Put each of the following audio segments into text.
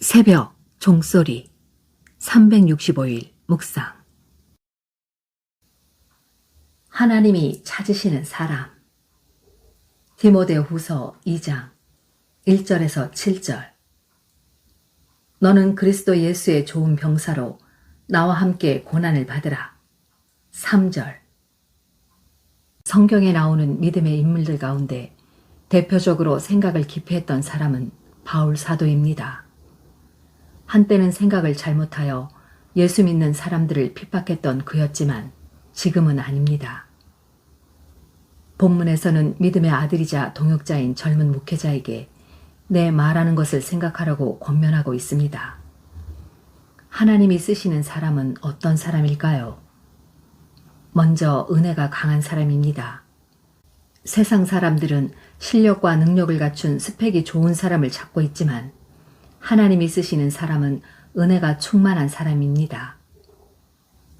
새벽 종소리. 365일 묵상. 하나님이 찾으시는 사람. 디모데 후서 2장 1절에서 7절. 너는 그리스도 예수의 좋은 병사로 나와 함께 고난을 받으라. 3절. 성경에 나오는 믿음의 인물들 가운데 대표적으로 생각을 깊이 했던 사람은 바울 사도입니다. 한때는 생각을 잘못하여 예수 믿는 사람들을 핍박했던 그였지만 지금은 아닙니다. 본문에서는 믿음의 아들이자 동역자인 젊은 목회자에게 내 말하는 것을 생각하라고 권면하고 있습니다. 하나님이 쓰시는 사람은 어떤 사람일까요? 먼저 은혜가 강한 사람입니다. 세상 사람들은 실력과 능력을 갖춘 스펙이 좋은 사람을 찾고 있지만 하나님이 쓰시는 사람은 은혜가 충만한 사람입니다.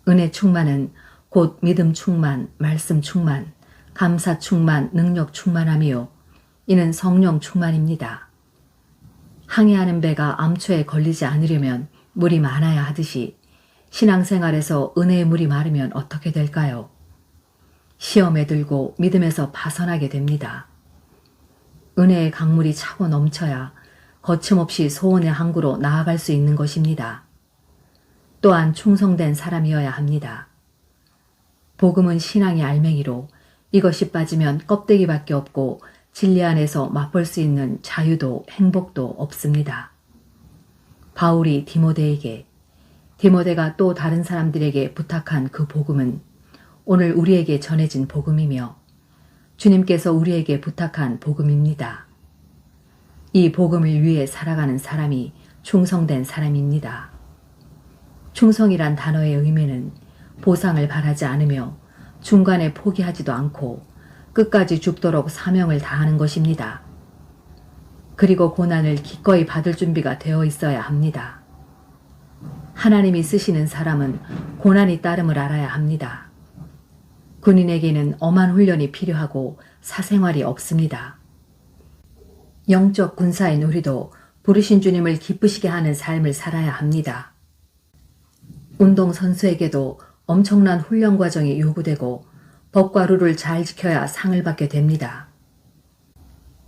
은혜 충만은 곧 믿음 충만, 말씀 충만, 감사 충만, 능력 충만하며 이는 성령 충만입니다. 항해하는 배가 암초에 걸리지 않으려면 물이 많아야 하듯이 신앙생활에서 은혜의 물이 마르면 어떻게 될까요? 시험에 들고 믿음에서 파선하게 됩니다. 은혜의 강물이 차고 넘쳐야 거침없이 소원의 항구로 나아갈 수 있는 것입니다. 또한 충성된 사람이어야 합니다. 복음은 신앙의 알맹이로 이것이 빠지면 껍데기밖에 없고 진리 안에서 맛볼 수 있는 자유도 행복도 없습니다. 바울이 디모데에게 디모데가 또 다른 사람들에게 부탁한 그 복음은 오늘 우리에게 전해진 복음이며 주님께서 우리에게 부탁한 복음입니다. 이 복음을 위해 살아가는 사람이 충성된 사람입니다. 충성이란 단어의 의미는 보상을 바라지 않으며 중간에 포기하지도 않고 끝까지 죽도록 사명을 다하는 것입니다. 그리고 고난을 기꺼이 받을 준비가 되어 있어야 합니다. 하나님이 쓰시는 사람은 고난이 따름을 알아야 합니다. 군인에게는 엄한 훈련이 필요하고 사생활이 없습니다. 영적 군사인 우리도 부르신 주님을 기쁘시게 하는 삶을 살아야 합니다. 운동선수에게도 엄청난 훈련 과정이 요구되고 법과 룰을 잘 지켜야 상을 받게 됩니다.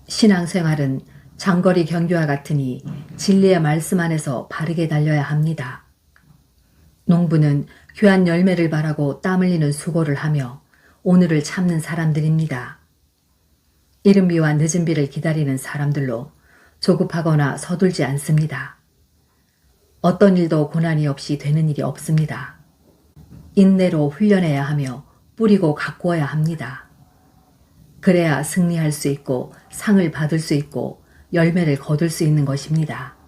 신앙생활은 장거리 경주와 같으니 진리의 말씀 안에서 바르게 달려야 합니다. 농부는 귀한 열매를 바라고 땀 흘리는 수고를 하며 오늘을 참는 사람들입니다. 이른 비와 늦은 비를 기다리는 사람들로 조급하거나 서둘지 않습니다. 어떤 일도 고난이 없이 되는 일이 없습니다. 인내로 훈련해야 하며 뿌리고 가꾸어야 합니다. 그래야 승리할 수 있고 상을 받을 수 있고 열매를 거둘 수 있는 것입니다.